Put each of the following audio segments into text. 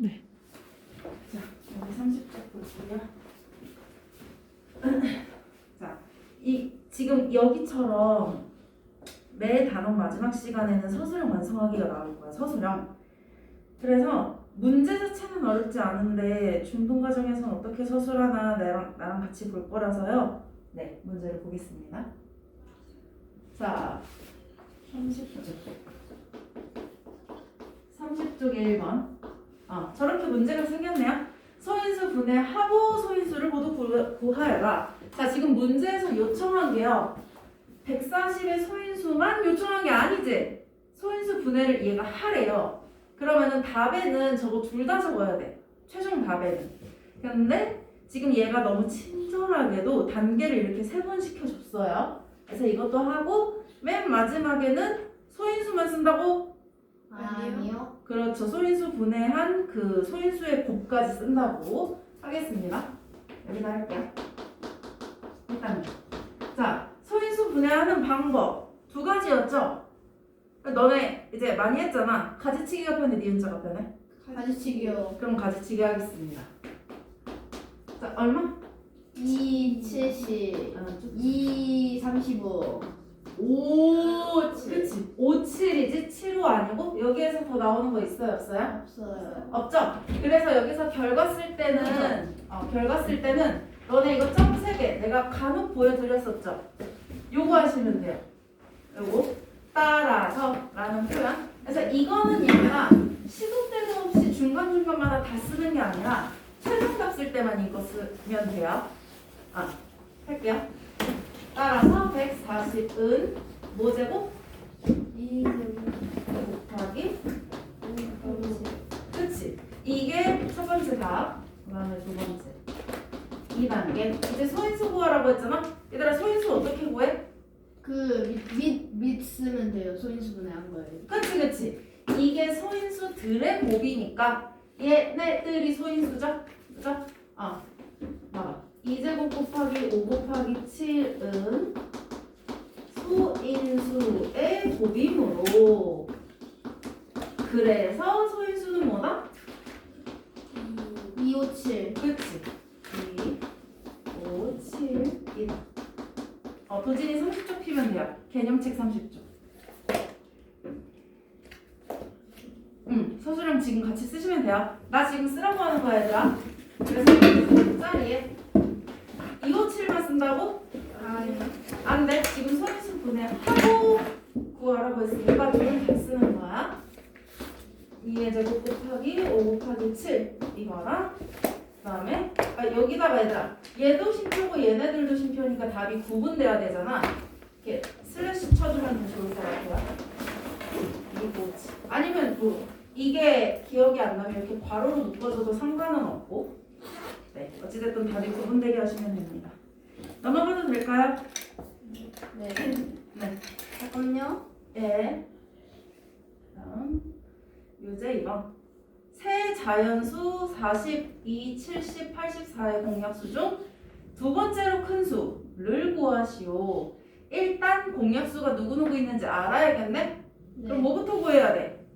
네. 자, 여기 30쪽 볼게요. 자, 이 지금 여기처럼 매 단원 마지막 시간에는 서술형 완성하기가 나올 거야. 서술형. 그래서 문제 자체는 어렵지 않은데 중등 과정에서는 어떻게 서술하나 나랑 나랑 같이 볼 거라서요. 네, 문제를 보겠습니다. 자, 30쪽. 30쪽 1번. 아, 저렇게 문제가 생겼네요. 소인수 분의 하고 소인수를 모두 구- 구하여라. 자, 지금 문제에서 요청한 게요. 140의 소인수만 요청한 게 아니지. 소인수 분해를 얘가 하래요. 그러면은 답에는 저거 둘 다 적어야 돼. 최종 답에는. 근데 지금 얘가 너무 친절하게도 단계를 이렇게 세 번 시켜줬어요. 그래서 이것도 하고 맨 마지막에는 소인수만 쓴다고 아니요. 그렇죠. 소인수 분해한 그 소인수의 곱까지 쓴다고 하겠습니다. 여기다 할게요. 일단 자 소인수 분해하는 방법 두 가지였죠. 너네 이제 많이 했잖아. 가지치기가 편해, 니은자가 편해. 가지치기요. 그럼 가지치기 하겠습니다. 자 얼마? 2, 70, 아, 좀- 2, 35. 오, 그치. 5, 7이지 7호 아니고 여기에서 더 나오는 거 있어요, 없어요? 없어요. 없죠? 그래서 여기서 결과 쓸 때는 어, 결과 쓸 때는 너네 이거 점 3개 내가 간혹 보여드렸었죠? 요거 하시면 돼요 요거 따라서 라는 표현 그래서 이거는 얘들아 시도 때도 없이 중간중간마다 다 쓰는 게 아니라 최종답 쓸 때만 이거 쓰면 돼요 아 할게요 따라서 140은 뭐제곱? 2, 곱하기 그치? 이게 첫 번째 답, 그 다음에 두 번째. 2단계. 이제 소인수 구하라고 했잖아? 얘들아, 소인수 어떻게 구해? 그, 밑, 밑 쓰면 돼요. 소인수분해 한 거예요. 그치, 그치. 이게 소인수들의 곱이니까 얘네들이 소인수죠? 그죠? 어. 봐봐. 2제곱 곱하기 5 곱하기 7은 소인수의 곱이므로 그래서 소인수는 뭐다? 2, 5, 7. 그치? 2, 5, 7, 1. 어, 도진이 30쪽 피면 돼요. 개념책 30쪽. 응, 서술형 지금 같이 쓰시면 돼요. 나 지금 쓰라고 하는 거야, 얘들아. 그래서 이 자리에 2, 5, 7만 쓴다고? 아니요. 안 돼. 지금 소인수 분해하고 구하라고 했으니까 둘다 쓰는 거야. 2의 제곱 곱하기 5 곱하기 7 이거랑 그다음에 아, 여기다가 얘들아 얘도 심표고 얘네들도 심표니까 답이 구분돼야 되잖아. 이렇게 슬래시 쳐주면 더 좋을 것 같아요. 이거지. 아니면 뭐 이게 기억이 안 나면 이렇게 괄호로 묶어줘도 상관은 없고 네 어찌됐든 답이 구분되게 하시면 됩니다. 넘어가도 될까요? 네. 네. 잠깐만요. 예. 다음 유제 2번. 세 자연수 42, 70, 84의 공약수 중 두 번째로 큰 수를 구하시오. 일단 공약수가 누구누구 있는지 알아야겠네? 그럼 뭐부터 구해야 돼?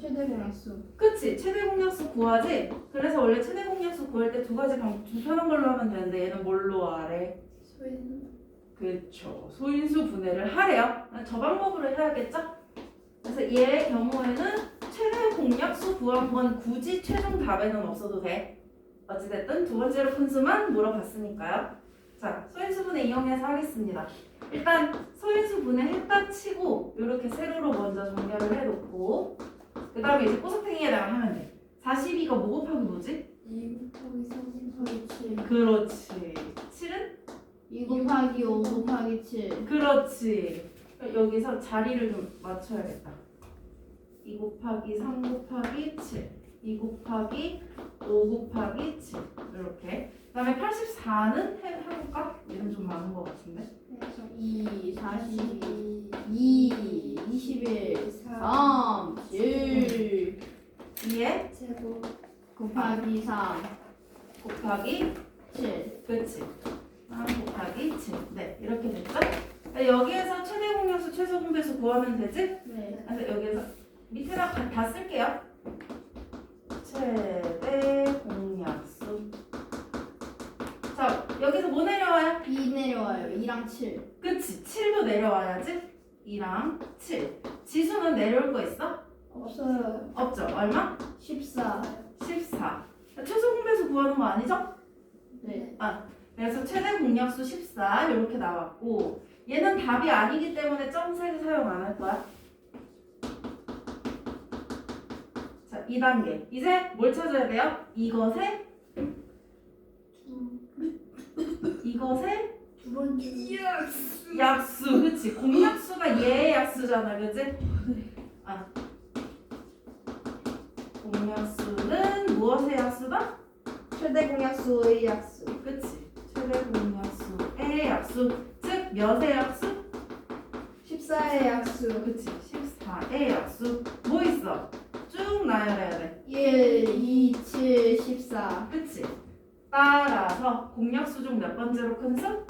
최대 공약수. 그치? 최대 공약수 구하지? 그래서 원래 최대 공약수 구할 때 두 가지 방법 중 편한 걸로 하면 되는데 얘는 뭘로 하래? 소인. 그렇죠. 소인수 분해를 하래요. 저 방법으로 해야겠죠? 그래서 얘의 경우에는 최대 공약수 구한 건 굳이 최종 답에는 없어도 돼. 어찌됐든 두 번째로 큰 수만 물어봤으니까요. 자, 소인수 분해 이용해서 하겠습니다. 일단 소인수 분해 했다 치고 이렇게 세로로 먼저 정렬을 해놓고 그 다음에 이제 꼬석탱이에다가 하면 돼. 42가 뭐 곱하기 뭐지? 2 곱하기 3 곱하기 7. 그렇지. 7은 2 곱하기 5 곱하기 7. 그렇지. 여기서 자리를 좀 맞춰야겠다. 2 곱하기 3 곱하기 7. 2 곱하기 5 곱하기 7. 이렇게. 그 다음에 84는 해, 해볼까? 얘는 좀 많은 것 같은데. 2, 42, 2, 21, 3, 7 2에 제곱 곱하기 3, 곱하기 7 그렇지. 3 곱하기 7. 네, 이렇게 됐죠? 여기에서 최대 공약수, 최소 공배수 구하면 되지? 네. 그래서 여기에서 밑에다 다, 다 쓸게요. 최대 공약수. 자, 여기서 뭐 내려와요? 2 내려와요. 2랑 7. 그치, 7도 내려와야지. 2랑 7. 지수는 내려올 거 있어? 없어요. 없죠. 얼마? 14. 14. 최소 공배수 구하는 거 아니죠? 네. 그래서 최대 공약수 14 이렇게 나왔고 얘는 답이 아니기 때문에 점색을 사용 안 할 거야. 2단계. 이제 뭘 찾아야 돼요? 이것의 이것의 두 번째. 약수. 그치? 공약수가 얘의 약수잖아. 그치? 아. 공약수는 무엇의 약수다? 최대 공약수의 약수. 그치? 최대 공약수의 약수. 즉, 몇의 약수? 14의 약수. 그치? 14의 약수. 뭐 있어? 쭉 나열해야 돼. 1, 2, 7, 14. 그치? 따라서 공약수 중 몇 번째로 큰 수? 어,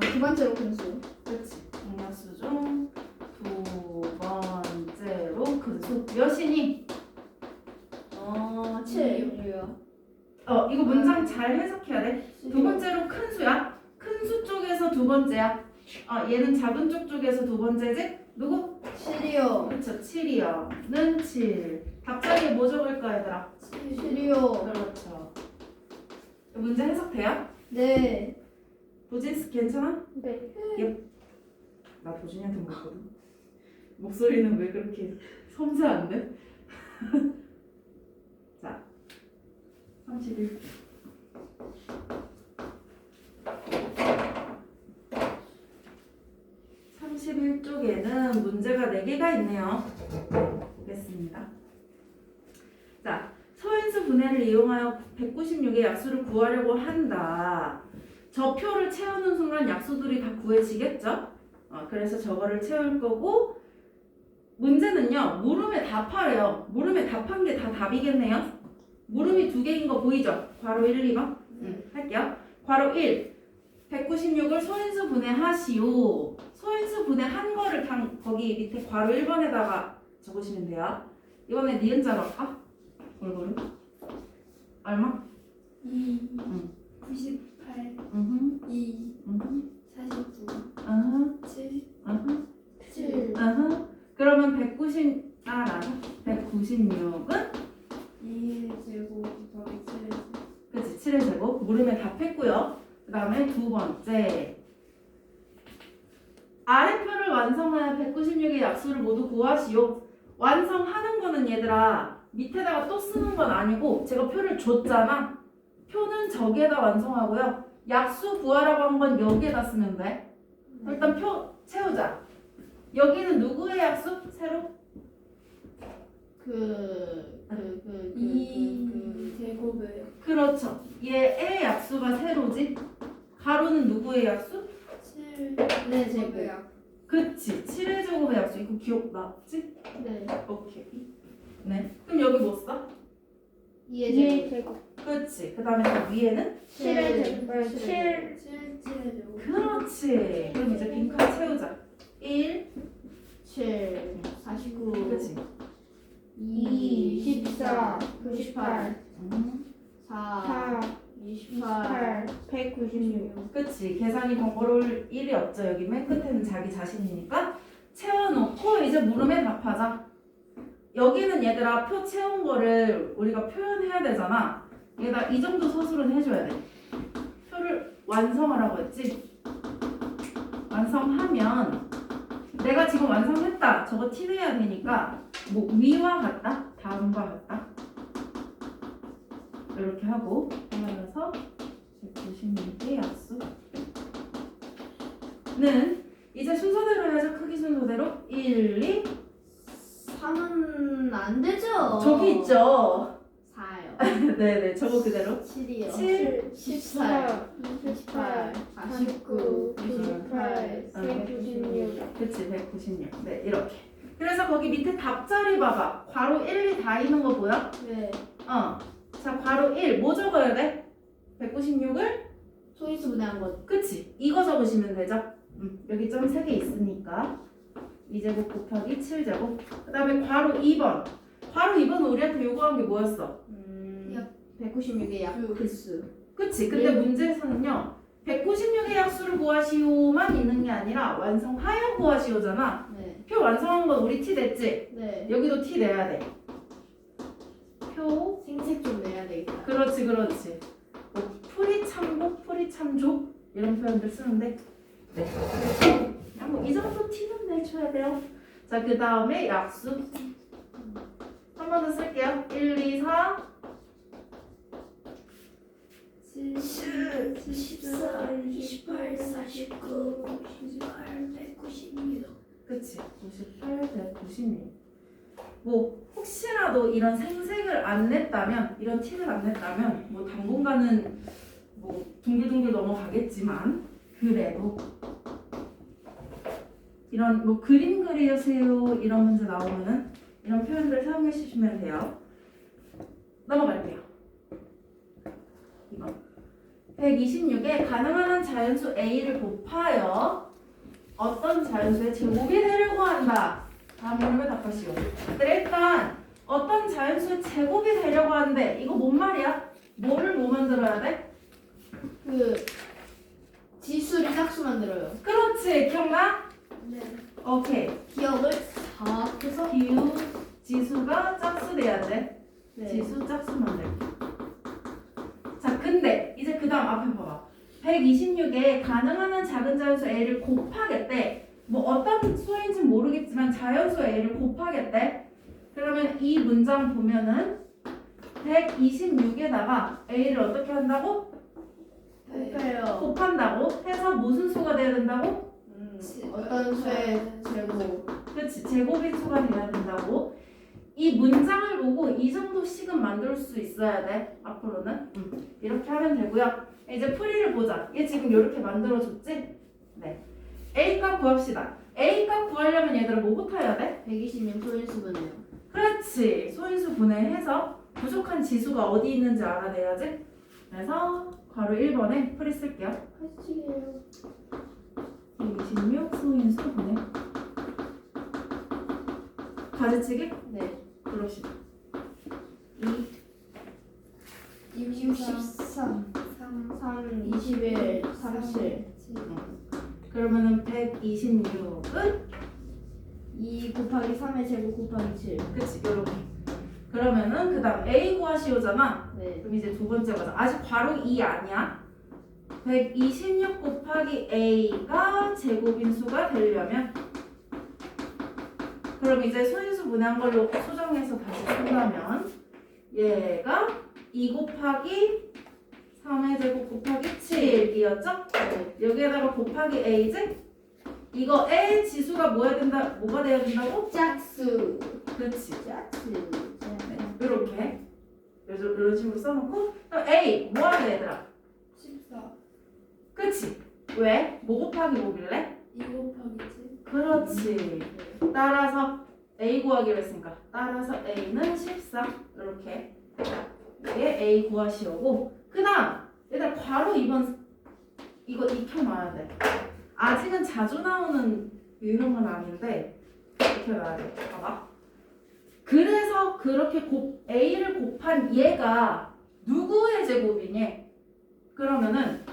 두 번째로 큰 수. 그치? 공약수 중 두 번째로 큰 수. 몇이니? 어, 7. 어, 이거 문장 잘 해석해야 돼. 두 번째로 큰 수야. 큰 수 쪽에서 두 번째야. 어, 얘는 작은 쪽 쪽에서 두 번째지? 누구? 7이요. 그쵸, 7이요.는 7. 답자리에 뭐 적을까, 얘들아? 7이요. 그렇죠. 문제 해석돼요? 네. 도진스 괜찮아? 네. 나 도진이한테 물었거든. 목소리는 왜 그렇게 섬세한데? 자, 31. 삼십일 쪽에는 문제가 4개가 있네요. 보겠습니다. 자, 서인수 분해를 이용하여 196의 약수를 구하려고 한다. 저 표를 채우는 순간 약수들이 다 구해지겠죠? 어, 그래서 저거를 채울 거고 문제는요 물음에 답하래요 물음에 답한 게 다 답이겠네요 물음이 두 개인 거 보이죠? 괄호 1, 2번 음, 할게요 괄호 1 196을 소인수 분해하시오 소인수 분해한 거를 그냥 거기 밑에 괄호 1번에다가 적으시면 돼요 이번에 니은 자로 할까? 골고루 얼마? 2, 응. 98, 음흠, 2, 음흠, 49, 아하, 7, 아하 7, 아하. 그러면 190, 아, 나가. 196은? 2 제곱 더하기 7 그치, 7의 제곱. 물음에 답했고요. 그 다음에 두 번째. 아래표를 완성하여 196의 약수를 모두 구하시오. 완성하는 거는 얘들아, 밑에다가 또 쓰는 건 아니고, 제가 표를 줬잖아. 표는 저기에다 완성하고요. 약수 구하라고 한 건 여기에다 쓰면 돼. 일단 표 채우자. 여기는 누구의 약수? 새로? 그, 그, 그, 그, 2 제곱에 그렇죠. 얘의 약수가 세로지. 가로는 누구의 약수? 7 네, 제곱. 그치. 7의 제곱의 약수. 이거 기억났지? 네. 오케이. 네. 그럼 여기 뭐 써? 2의 제곱. 그치. 그 다음에 그 위에는? 7의 제곱. 7. 7 7의 제곱 그렇지. 그럼 이제 빈칸 채우자. 1. 7, 49, 그치. 2, 14, 98, 음. 4, 28, 196 그치. 계산이 번거로울 일이 없죠. 여기 맨 끝에는 자기 자신이니까. 채워놓고 이제 물음에 답하자. 여기는 얘들아 표 채운 거를 우리가 표현해야 되잖아. 얘가 이 정도 서술은 해줘야 돼. 표를 완성하라고 했지. 완성하면 내가 지금 완성했다. 저거 티내야 되니까 뭐 위와 같다, 다음과 같다. 이렇게 하고 따라서 196의 약수는 이제 순서대로 해야죠. 크기 순서대로 1, 2 3은 안 되죠? 저기 있죠. 4요. 네네 저거 그대로 7이요. 7, 14, 28, 49, 98, 196 그치 196. 네 이렇게. 그래서 거기 밑에 답자리 봐봐. 괄호 1, 2 다 있는 거 보여? 네. 어. 자 괄호 1 뭐 적어야 돼? 196을 소인수 분해한 거. 그치 이거 적으시면 되죠. 음, 여기 점 3개 있으니까 2제곱 곱하기 7제곱 그 다음에 괄호 2번 바로 이번 우리한테 요구한 게 뭐였어? 음, 약. 196의 약수. 그치? 근데 네. 문제에서는요 196의 약수를 구하시오만 있는 게 아니라 완성하여 구하시오잖아 네. 표 완성한 건 우리 티 됐지? 네. 여기도 티 내야 돼. 표. 생색 좀 내야 되겠다. 그렇지, 그렇지. 뭐 풀이 참고, 풀이 참조 이런 표현들 쓰는데, 네. 그냥 뭐이 정도 티는 내줘야 돼요. 자, 그 다음에 약수. 한 번 더 쓸게요. 1, 2, 4. 7, 14, 28, 49, 98, 196. 그치. 98, 196. 뭐 혹시라도 이런 생색을 안 냈다면, 이런 티를 안 냈다면, 뭐 당분간은 뭐 둥글둥글 넘어가겠지만, 그래도 이런 뭐 그림 그리세요 이런 문제 나오면은 이런 표현들 사용해 주시면 돼요. 넘어갈게요. 이거 126에 가능한 한 자연수 a를 곱하여 어떤 자연수의 제곱이 되려고 한다. 다음 문을 답하시오. 근데 일단 어떤 자연수의 제곱이 되려고 하는데 이거 뭔 말이야? 뭐를 뭐 만들어야 돼? 그 지수를 짝수 만들어요. 그렇지 기억나? 네. 오케이 기억을 4 해서 기후 지수가 짝수 돼야 돼. 네. 지수 짝수 만들기. 자, 근데 이제 그 다음 앞에 봐봐. 126에 가능한 한 작은 자연수 a를 곱하겠대. 뭐 어떤 수인지 자연수 a를 곱하겠대. 그러면 이 문장 보면은 126에다가 a를 어떻게 한다고? 곱해요. 곱한다고 해서 무슨 수가 돼야 된다고? 음, 어떤 수의 제곱. 그렇지 제곱인 수가 돼야 된다고 이 문장을 보고 이 정도씩은 만들 수 있어야 돼 앞으로는 음, 이렇게 하면 되고요 이제 풀이를 보자 얘 지금 이렇게 만들어줬지 네 a 값 구합시다 a 값 구하려면 얘들아 뭐부터 해야 돼 120명 소인수 분해요. 그렇지 소인수 분해해서 부족한 지수가 어디 있는지 알아내야지 그래서 괄호 1번에 풀이 쓸게요 하시게요. 126 소인수 분해 가지치기 네. 그럽시다 2 63, 3, 3, 21, 37. 7. 그러면은 126은 2 곱하기 3의 제곱 곱하기 7. 그치 요렇게 그러면은 그 다음 A 구하시 오잖아 네. 그럼 이제 두 번째 거자 아직 바로 2 아니야 126 곱하기 A가 제곱인 수가 되려면 그럼 이제 소인수 분해한 걸로 수정해서 다시 쓴다면 얘가 2 곱하기 3의 제곱 곱하기 7이었죠? 네. 여기에다가 곱하기 A지? 이거 A 지수가 뭐야 된다, 뭐가 돼야 된다고? 짝수. 그렇지 짝수. 네, 이렇게 이런 식으로 써놓고 그럼 A 뭐 하래 얘들아 14. 그치 왜? 뭐 곱하기 뭐길래? 2 곱하기 7. 그렇지 따라서 A 구하기로 했으니까 따라서 A는 14 이렇게 이게 A 구하시오고 그 다음 얘들아 괄호 2번 이거 익혀놔야 돼 아직은 자주 나오는 유형은 아닌데 익혀놔야 돼 봐봐 그래서 그렇게 곱 A를 곱한 얘가 누구의 제곱이니? 그러면은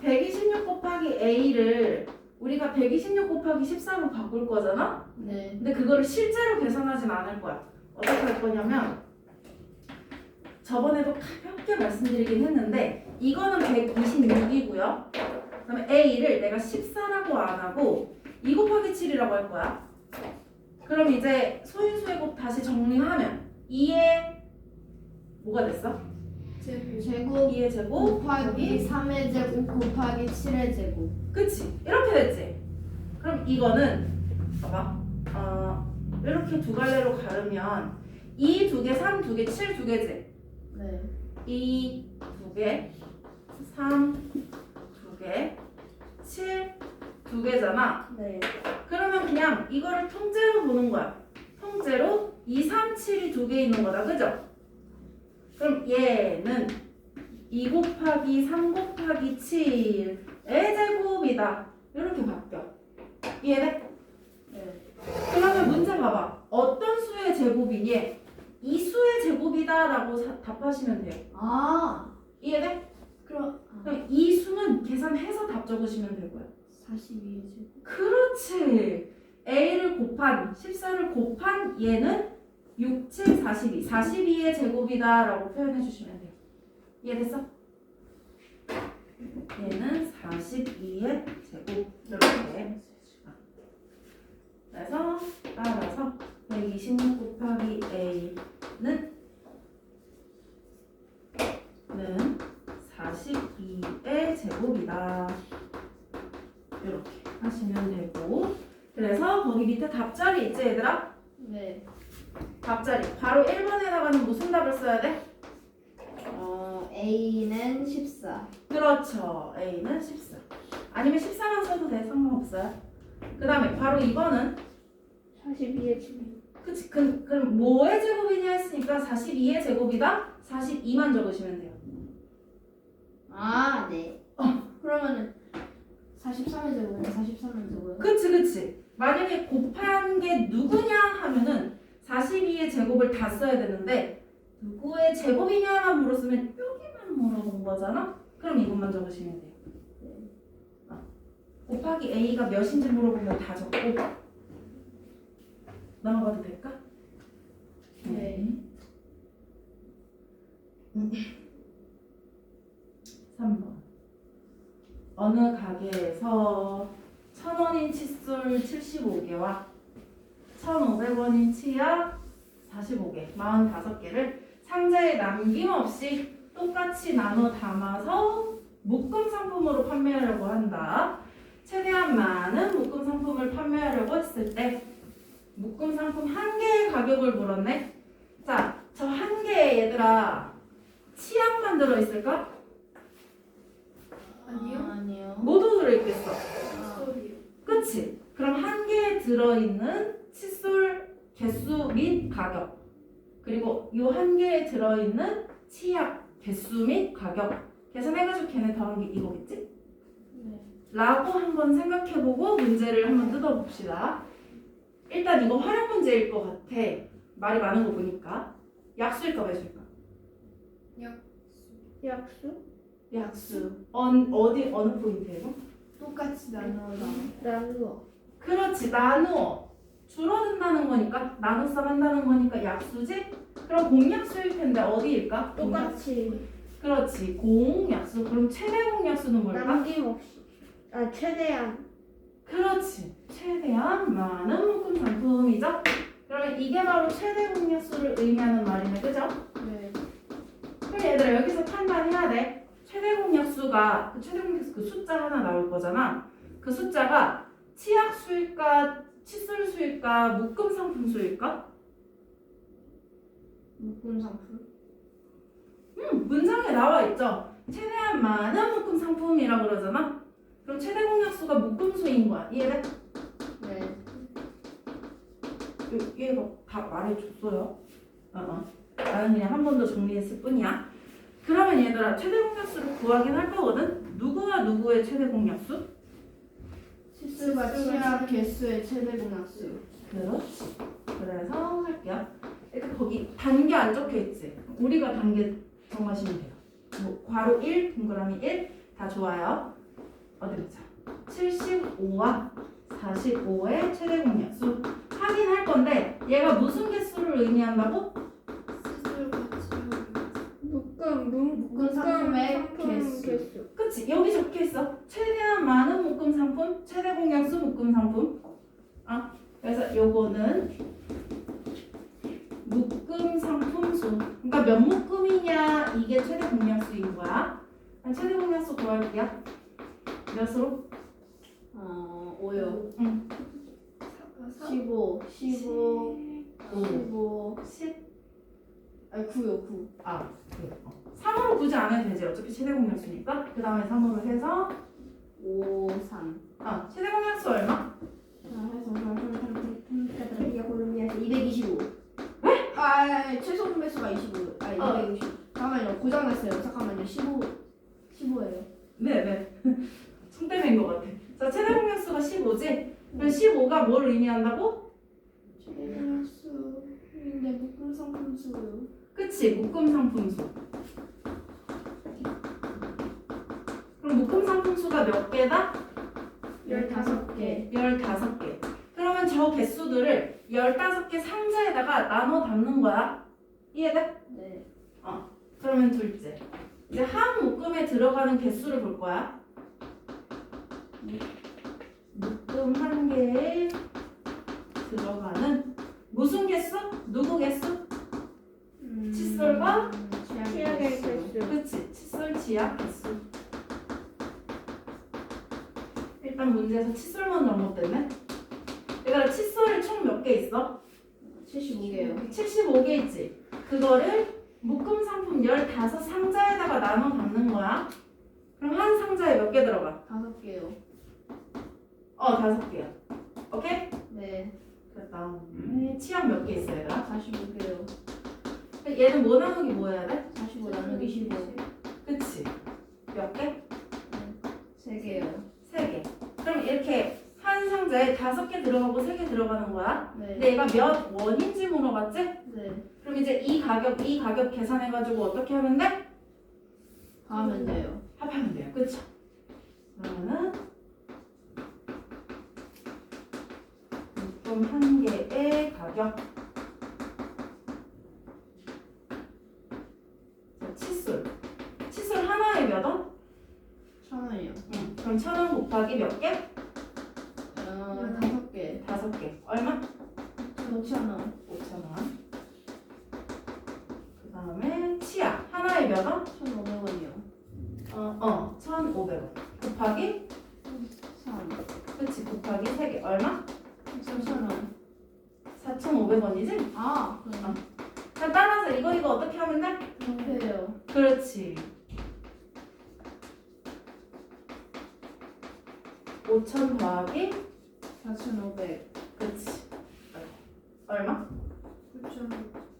126 곱하기 A를 우리가 126 곱하기 14로 바꿀 거잖아? 네. 근데 그거를 실제로 계산하진 않을 거야. 어떻게 할 거냐면 저번에도 가볍게 말씀드리긴 했는데 이거는 126이고요. 그다음에 A를 내가 14라고 안 하고 2 곱하기 7이라고 할 거야. 그럼 이제 소인수의 곱 다시 정리하면 2의 뭐가 됐어? 제곱. 제곱 2의 제곱 곱하기 3의 제곱 곱하기 7의 제곱. 그치? 이렇게 됐지? 그럼 이거는 봐봐 어, 이렇게 두 갈래로 가르면 2 두 개, 3 두 개, 7 두 개지? 네. 2두 개, 3두 개, 7두 개잖아 네. 그러면 그냥 이거를 통째로 보는 거야 통째로 2, 3, 7이 두 개 있는 거다 그죠? 그럼 얘는 2 곱하기 3 곱하기 7의 제곱이다 이렇게 바뀌어 이해돼? 네. 그러면 문제 봐봐. 어떤 수의 제곱이니? 이 수의 제곱이다라고 사- 답하시면 돼요. 아 이해돼? 그럼 아, 그럼 이 수는 계산해서 답 적으시면 되고요. 42의 제곱. 그렇지. A를 곱한 14를 곱한 얘는 6, 7, 42. 42의 제곱이다라고 표현해 주시면 돼요. 이해됐어? 얘는 42의 제곱 이렇게. 그래서 따라서 126 곱하기 A는 는 42의 제곱이다. 이렇게 하시면 되고 그래서 거기 밑에 답자리 있지 얘들아? 네. 답자리 바로 1번에다가는 무슨 답을 써야 돼? 어 A는 14. 그렇죠 A는 14 아니면 14만 써도 돼 상관없어요 그 다음에 바로 2번은 42의 제곱. 그치 그, 그럼 뭐의 제곱이냐 했으니까 42의 제곱이다 42만 적으시면 돼요 아 네. 그러면은 43의 제곱은 43의 제곱은 그치 그치 만약에 곱한 게 누구냐 하면은 42의 제곱을 다 써야 되는데 누구의 제곱이냐만 물었으면 여기만 물어본 거잖아 그럼 이것만 적으시면 돼요 어. 곱하기 a가 몇인지 물어보면 다 적고 넘어가도 될까? 네. 음. 3번 어느 가게에서 1,000원인 칫솔 75개와 1,500원인 치약 45개, 45개를 상자에 남김없이 똑같이 나눠 담아서 묶음 상품으로 판매하려고 한다. 최대한 많은 묶음 상품을 판매하려고 했을 때 묶음 상품 한 개의 가격을 물었네. 자, 저 한 개에 얘들아 치약만 들어 있을까? 아니요. 아니요. 모두 들어 있겠어. 그치? 그럼 한 개에 들어 있는 칫솔 개수 및 가격 그리고 이 한 개에 들어 있는 치약 개수 및 가격 계산해가지고 걔네 더한 게 이거겠지? 네. 라고 한번 생각해보고 문제를 한번 뜯어봅시다. 일단 이거 활용 문제일 것 같아. 말이 많은 거 보니까. 약수일까 배수일까? 약수? 약수. 언, 어디 어느 포인트에서? 똑같이 나누어 나누어. 그렇지 나누어 줄어든다는 거니까 나눗셈 한다는 거니까 약수지? 그럼 공약수일 텐데 어디일까? 똑같이. 그렇지 공약수 그럼 최대 공약수는 뭘까? 남김없이. 아 최대한. 그렇지 최대한 많은 묶음 상품이죠? 그러면 이게 바로 최대 공약수를 의미하는 말이네 그죠? 네. 그럼 얘들아 여기서 판단해야 돼 최대 공약수가 그 최대 공약수 그 숫자 하나 나올 거잖아 그 숫자가 치약 수일까 칫솔 수일까 묶음 상품 수일까? 묶음 상품. 음, 문장에 나와 있죠. 최대한 많은 묶음 상품이라고 그러잖아. 그럼 최대 공약수가 묶음수인 거야. 이해돼? 네. 요- 얘가 다 말해줬어요. 어, 어. 나는 그냥 한 번 더 정리했을 뿐이야. 그러면 얘들아 최대 공약수를 구하긴 할 거거든. 누구와 누구의 최대 공약수? 칫솔과 치약 개수의 최대 공약수. 그렇지. 그래서 할게요. 일단 거기 단계 안 적혀 있지. 우리가 단계 정하시면 돼요. 뭐 괄호 1, 동그라미 1, 다 좋아요. 어디 보자. 75와 45의 최대 공약수 확인할 건데 얘가 무슨 개수를 의미한다고? 묶음 묶음 상품의 개수. 그치 여기 적혀 있어. 최대한 많은 묶음 상품, 최대 공약수 묶음 상품. 아 그래서 요거는 묶음 상품 수. 그러니까 몇 묶음이냐 이게 최대 공약수인 거야. 아, 최대 공약수 구할게요. 몇으로? 어 5요. 응. 15. 15. 15. 10. 아니 9요 9. 아, 그, 어. 3으로 굳이 안 해도 되지. 어차피 최대 공약수니까. 그 다음에 3으로 해서 5 3. 아, 최대 공약수 얼마? 자 해서 225. 아, 아니, 아니, 최소 분배수가 25. 아니 어. 260. 잠깐만요. 고장 났어요. 잠깐만요. 15. 15예요. 네 네. 손대인 것 같아. 자, 최대 공약수가 15지? 그럼 15가 뭘 의미한다고? 최대 공약수. 근데 묶음 상품수 그치 묶음 상품수 그럼 묶음 상품수가 몇 개다? 15개 15개 그러면 저 개수들을 15개 상자에다가 나눠 담는 거야 이해돼? 네 그러면 둘째 이제 한 묶음에 들어가는 개수를 볼 거야 묶음 한 개에 들어가는 무슨 개수? 누구 개수? 음, 칫솔과 취약의 개수. 그치 칫솔 지압 개수 일단 문제에서 칫솔만 잘못됐네 얘들아 칫솔이 총 몇 개 있어? 75개요 75개 있지 그거를 묶음 상품 15 상자에다가 나눠 담는 거야 그럼 한 상자에 몇 개 들어가? 5개요 어 다섯 개야 오케이? 네 그 다음에 치약 몇 개 있어 얘들아? 45개요 얘는 뭐 나누기 뭐 해야 돼? 45 나누기 15 그치 몇 개? 3개요 세 개. 그럼 이렇게 한 상자에 다섯 개 들어가고 세 개 들어가는 거야. 네 근데 얘가 몇 원인지 물어봤지? 네. 그럼 이제 이 가격, 이 가격 계산해가지고 어떻게 하면 돼? 하면 돼요 합하면 돼요. 그쵸? 그러면은 물품 한 개의 가격. 자, 칫솔. 칫솔 하나에 몇 원? 천 원이요 응. 그럼 천 원 곱하기 몇 개? 어, 다섯 개 다섯 개. 얼마? 5천 원 5,000원. 그 다음에 치약. 하나에 몇 원? 1,500원이요 어, 어, 1,500원. 곱하기? 3 그치, 곱하기 3개. 얼마? 3,000원 4,500원이지? 아 그럼 자, 따라서 이거, 이거 어떻게 하면 돼? 그렇게요 그렇지. 5,000 더하기? 4,500 그치. 얼마? 9,000원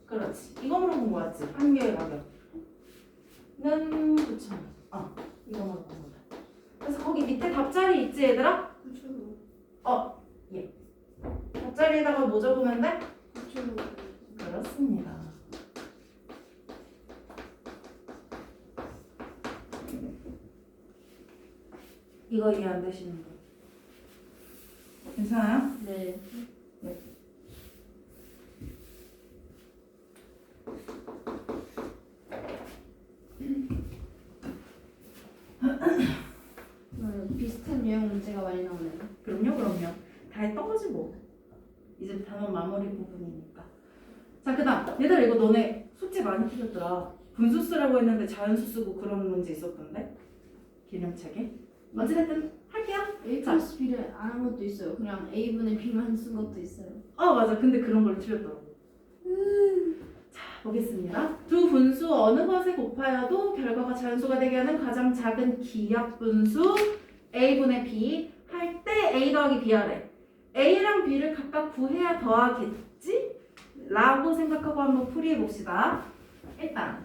그렇지. 이거 물어본 거 맞지? 한 개의 가격은 9,000원. 어, 이거 물어본 거다. 그래서 거기 밑에 답자리 있지, 얘들아? 9,000원 답자리에다가 뭐 적으면 돼? 9,000원 그렇습니다. 이거 이해 안 되시는 분? 괜찮아요? 네 음, 비슷한 유형 문제가 많이 나오네요. 그럼요, 그럼요. 다 했던 거지 뭐. 이제 단원 마무리 부분이니까. 자, 그다음 얘들아 이거 너네 숙제 많이 틀렸더라. 분수 했는데 자연수 쓰고 그런 문제 있었던데 기념책에. 어찌됐든 할게요. A 플러스 B를 안 한 것도 있어요. 그냥 A분의 B만 쓴 것도 있어요. 어 맞아 근데 그런 걸 틀렸더라고 자 보겠습니다 두 분수 어느 것에 곱하여도 결과가 자연수가 되게 하는 가장 작은 기하 분수 a분의 b 할 때 a 더하기 b 하래 a랑 b를 각각 구해야 더하겠지? 라고 생각하고 한번 풀이해 봅시다 일단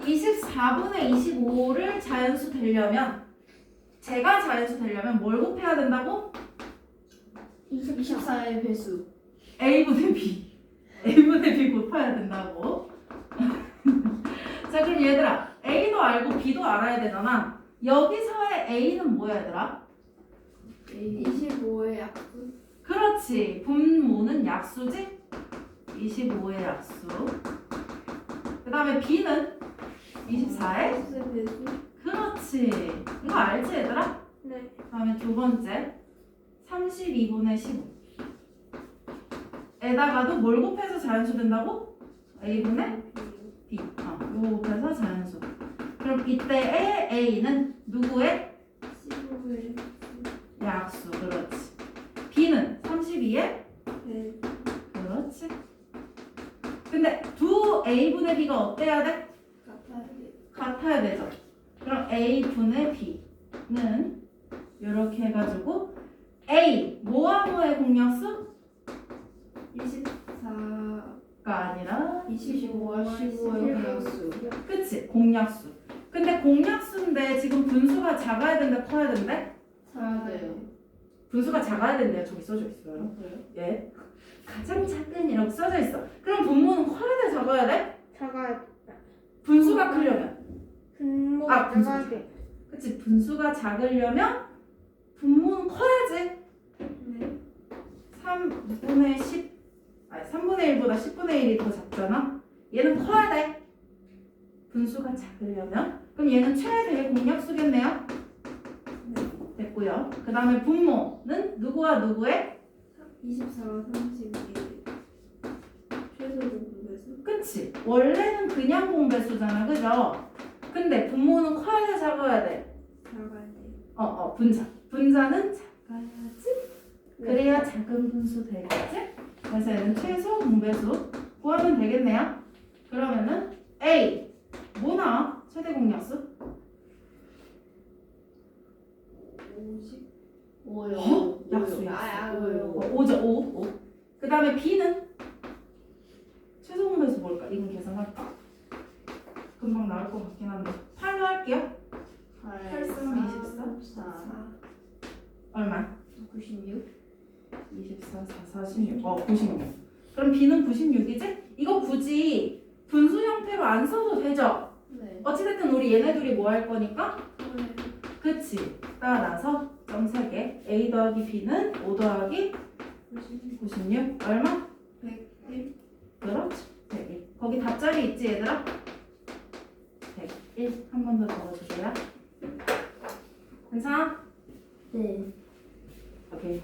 24분의 25를 자연수 되려면 제가 자연수 되려면 뭘 곱해야 된다고? 24의 배수. A분의 B. A분의 B 곱해야 된다고. 자, 그럼 얘들아. A도 알고 B도 알아야 되잖아. 여기서의 A는 뭐야, 얘들아? 25의 약수. 그렇지. 분모는 약수지? 25의 약수. 그 다음에 B는 24의? 배수. 그렇지. 이거 알지, 얘들아? 네. 그 다음에 두 번째. 32분의 15. 에다가도 뭘 곱해서 자연수 된다고? A분의 B. 어, 요거 곱해서 자연수. 그럼 이때의 A는 누구의 15의 약수? 그렇지. B는 32의 배. 그렇지. 근데 두 A분의 B가 어때야 돼? 같아야 되죠. 그럼 A분의 B는 이렇게 해가지고 A 뭐와 뭐의 공약수? 24가 가 아니라 25와 15의 공약수. 그치 공약수. 근데 공약수인데 지금 분수가 작아야 된대 커야 된대? 돼요. 분수가 작아야 된대요. 저기 써져 있어요. 그래요? 예. 가장 작은 이라고 써져 있어. 그럼 분모는 커야 돼, 작아야 돼? 작아. 분수가 크려면. 분모 아, 분수. 그치? 분수가 작으려면 분모는 커야지. 네. 3분의 10, 아니 3분의 1보다 10분의 1이 더 작잖아? 얘는 커야 돼. 분수가 작으려면. 그럼 얘는 최대의 공약수겠네요? 됐고요. 그 다음에 분모는 누구와 누구의? 24와 32. 최소 공부에서. 그치? 원래는 그냥 공배수잖아. 그죠? 근데 분모는 커야 돼, 작아야 돼? 작아야 돼. 어, 어, 분자. 분자는 작아야지. 네. 그래야 작은 분수 되겠지? 그래서 얘는 최소 공배수 구하면 되겠네요. 그러면은 A 뭐 나와? 최대 공약수? 50. 오요. 어? 약수, 약수. 아, 아, 어, 오요. 5죠, 5. 5. 그 다음에 B는 최소 공배수 뭘까? 이건 계산할까? 금방 나올 것 같긴 한데 8로 할게요. 8 쓰면 24? 4. 얼마? 96. 24, 4, 46. 어, 96. 그럼 B는 96이지? 이거 굳이 분수 형태로 안 써도 되죠? 네. 어찌됐든 우리 얘네들이 뭐 할 거니까? 네. 그치. 따라서 점 3개. A 더하기 B는 5 더하기 96. 96. 얼마? 101. 그렇지. 101. 거기 답자리 있지 얘들아? 101. 한 번 더 적어주세요. 괜찮아? 네. 오케이.